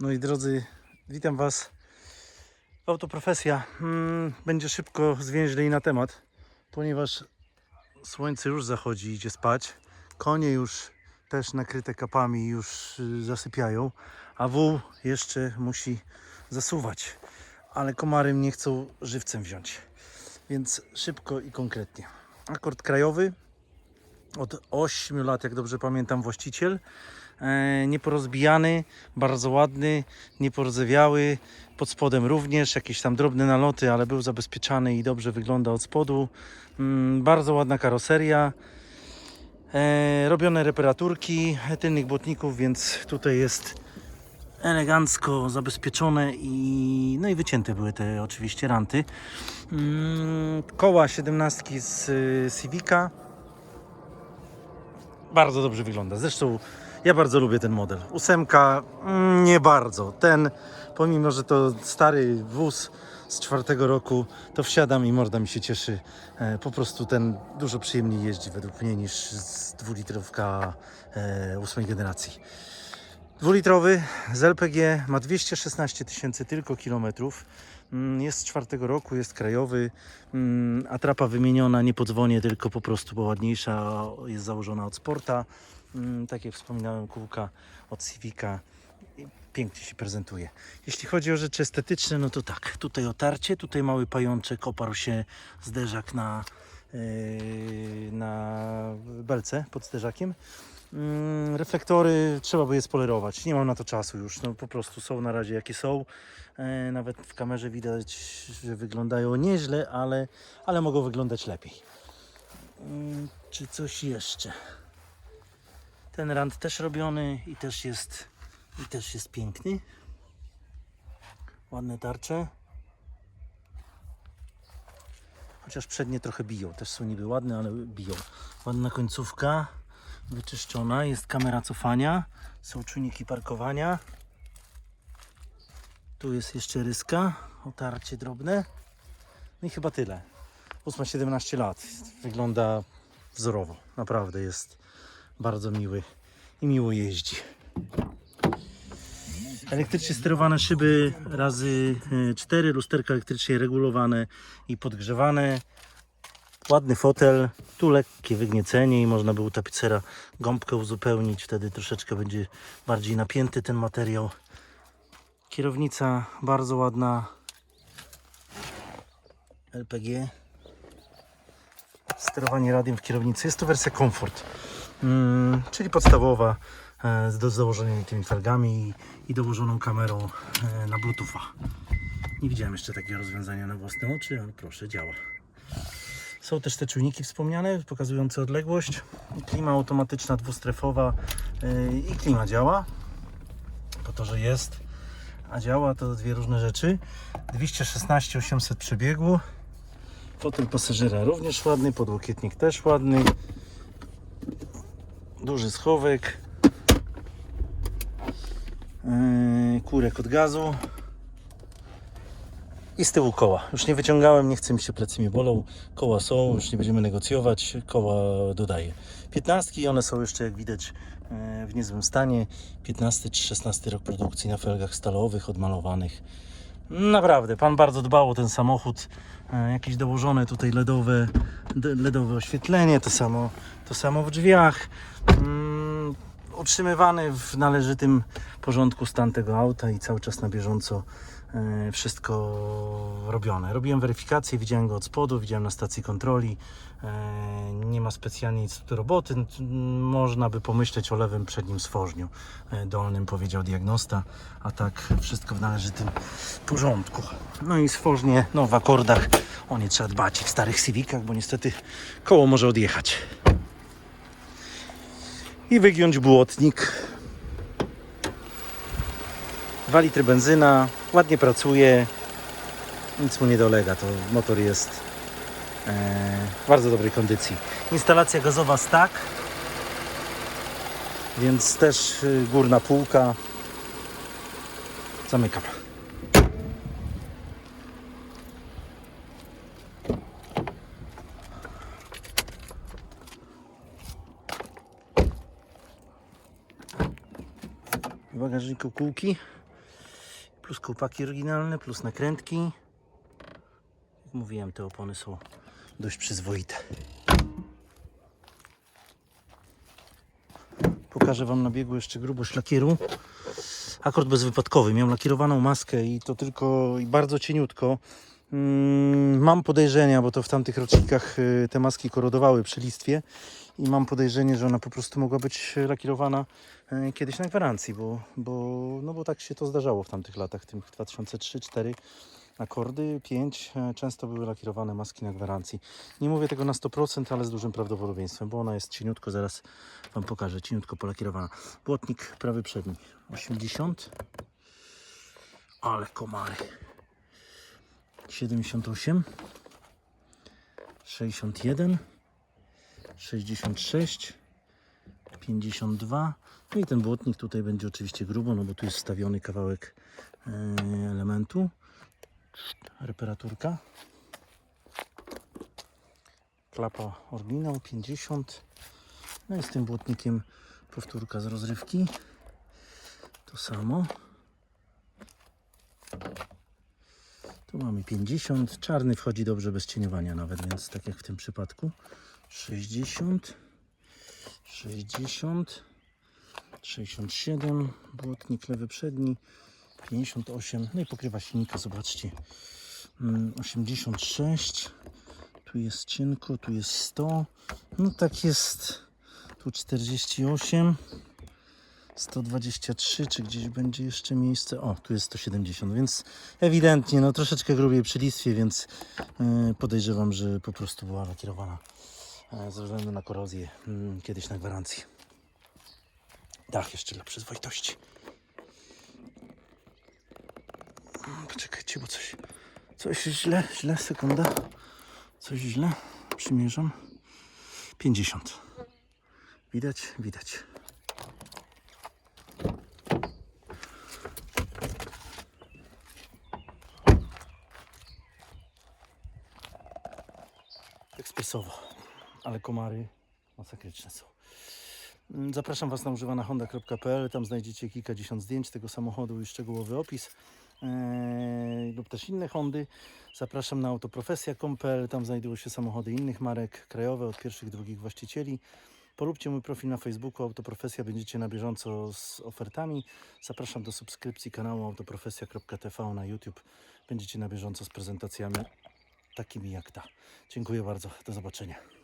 No i drodzy, witam Was. Autoprofesja mm, będzie szybko zwięźlej na temat, ponieważ słońce już zachodzi, idzie spać. Konie już też nakryte kapami już y, zasypiają, a wół jeszcze musi zasuwać. Ale komary nie chcą żywcem wziąć. Więc szybko i konkretnie. Akord krajowy od 8 lat, jak dobrze pamiętam, właściciel. E, nieporozbijany, bardzo ładny, nieporzewiały. Pod spodem również jakieś tam drobne naloty, ale był zabezpieczany i dobrze wygląda od spodu. Mm, bardzo ładna karoseria. E, robione reparaturki tylnych błotników, więc tutaj jest elegancko zabezpieczone i no i wycięte były te oczywiście ranty. Mm, koła 17 z y, Civica. Bardzo dobrze wygląda. Zresztą ja bardzo lubię ten model. Ósemka mm, nie bardzo. Ten, pomimo że to stary wóz z czwartego roku, to wsiadam i morda mi się cieszy. E, po prostu ten dużo przyjemniej jeździ według mnie niż z dwulitrówka e, ósmej generacji. Dwulitrowy z LPG ma 216 tysięcy tylko kilometrów. Mm, Jest z czwartego roku, jest krajowy. Mm, Atrapa wymieniona, nie po dzwonie, tylko po prostu była ładniejsza. Jest założona od Sporta. Mm, Tak jak wspominałem, kółka od Civica. Pięknie się prezentuje. Jeśli chodzi o rzeczy estetyczne, no to tak. Tutaj otarcie, tutaj mały pajączek, oparł się zderzak na, yy, na belce pod zderzakiem. Mm, reflektory trzeba by je spolerować. Nie mam na to czasu już. No po prostu są na razie jakie są. E, nawet w kamerze widać, że wyglądają nieźle, ale, ale mogą wyglądać lepiej. Mm, czy coś jeszcze? Ten rand też robiony i też jest, i też jest piękny. Ładne tarcze. Chociaż przednie trochę biją. Też są niby ładne, ale biją. Ładna końcówka wyczyszczona. Jest kamera cofania. Są czujniki parkowania. Tu jest jeszcze ryska. Otarcie drobne. No i chyba tyle. 8-17 lat. Wygląda wzorowo. Naprawdę jest bardzo miły i miło jeździ. Elektrycznie sterowane szyby razy 4, lusterka elektrycznie regulowane i podgrzewane. Ładny fotel, tu lekkie wygniecenie i można by u tapicera gąbkę uzupełnić, wtedy troszeczkę będzie bardziej napięty ten materiał. Kierownica bardzo ładna. LPG. Sterowanie radiem w kierownicy. Jest to wersja Comfort, mm, czyli podstawowa e, z do założonymi tymi felgami i, dołożoną kamerą e, na Bluetootha. Nie widziałem jeszcze takiego rozwiązania na własne oczy, ale proszę, działa. Są też te czujniki wspomniane, pokazujące odległość. Klima automatyczna dwustrefowa yy, i klima działa. Po to, że jest, a działa to dwie różne rzeczy. 216 800 przebiegu. Fotel pasażera również ładny, podłokietnik też ładny. Duży schowek. Yy, kurek od gazu. I z tyłu koła. Już nie wyciągałem, nie chcę mi się plecy mi bolą. Koła są, już nie będziemy negocjować. Koła dodaję. 15 i one są jeszcze jak widać e, w niezłym stanie. 15 czy 16 rok produkcji na felgach stalowych, odmalowanych. Naprawdę, pan bardzo dbał o ten samochód. E, Jakieś dołożone tutaj LEDowe, LEDowe oświetlenie, to samo, to samo w drzwiach. Utrzymywany w należytym porządku stan tego auta i cały czas na bieżąco e, wszystko robione. Robiłem weryfikację, widziałem go od spodu, widziałem na stacji kontroli. E, Nie ma specjalnie nic do roboty. Można by pomyśleć o lewym przednim stworzniu e, dolnym, powiedział diagnosta, a tak wszystko w należytym porządku. No i stworznie no, w akordach o nie trzeba dbać w starych Civicach, bo niestety koło może odjechać. I wygiąć błotnik 2 litry benzyna, ładnie pracuje, nic mu nie dolega, to motor jest e, w bardzo dobrej kondycji. Instalacja gazowa stack, więc też y, górna półka. Zamykam. Bagażniku kółki. plus kołpaki oryginalne, plus nakrętki. Jak mówiłem, te opony są dość przyzwoite. Pokażę Wam na biegu jeszcze grubość lakieru. Akord bezwypadkowy. Miał lakierowaną maskę i to tylko i bardzo cieniutko. Mm, Mam podejrzenia, bo to w tamtych rocznikach y, te maski korodowały przy listwie i mam podejrzenie, że ona po prostu mogła być lakierowana y, kiedyś na gwarancji, bo, bo, no bo tak się to zdarzało w tamtych latach, tych 2003-2004 akordy, 5 e, często były lakierowane maski na gwarancji. Nie mówię tego na 100%, ale z dużym prawdopodobieństwem, bo ona jest cieniutko, zaraz Wam pokażę, cieniutko polakierowana. Błotnik prawy przedni 80, ale komary 78 61 66 52 no i ten błotnik tutaj będzie oczywiście grubo, no bo tu jest wstawiony kawałek e, elementu. Reparaturka. Klapa oryginał 50 no i z tym błotnikiem powtórka z rozrywki. To samo tu mamy 50 czarny wchodzi dobrze bez cieniowania nawet więc tak jak w tym przypadku. 60 60 67 błotnik lewy przedni. 58 no i pokrywa silnika zobaczcie. Mm, 86 tu jest cienko, tu jest 100 no tak jest. Tu 48 123, czy gdzieś będzie jeszcze miejsce? O, tu jest 170, więc ewidentnie, no troszeczkę grubiej przy listwie, więc yy, podejrzewam, że po prostu była nakierowana yy, ze względu na korozję yy, kiedyś na gwarancji. Dach jeszcze dla przyzwoitości. Mm, Poczekajcie, bo coś, coś źle, źle, sekunda. Coś źle, przymierzam. 50. Widać? Widać. Ale komary masakryczne są. Mm, Zapraszam Was na używanahonda.pl, tam znajdziecie kilkadziesiąt zdjęć tego samochodu i szczegółowy opis eee, lub też inne Hondy. Zapraszam na autoprofesja.pl, tam znajdują się samochody innych marek, krajowe od pierwszych, drugich właścicieli. Polubcie mój profil na Facebooku Autoprofesja, będziecie na bieżąco z ofertami. Zapraszam do subskrypcji kanału autoprofesja.tv na YouTube. Będziecie na bieżąco z prezentacjami takimi jak ta. Dziękuję bardzo, do zobaczenia.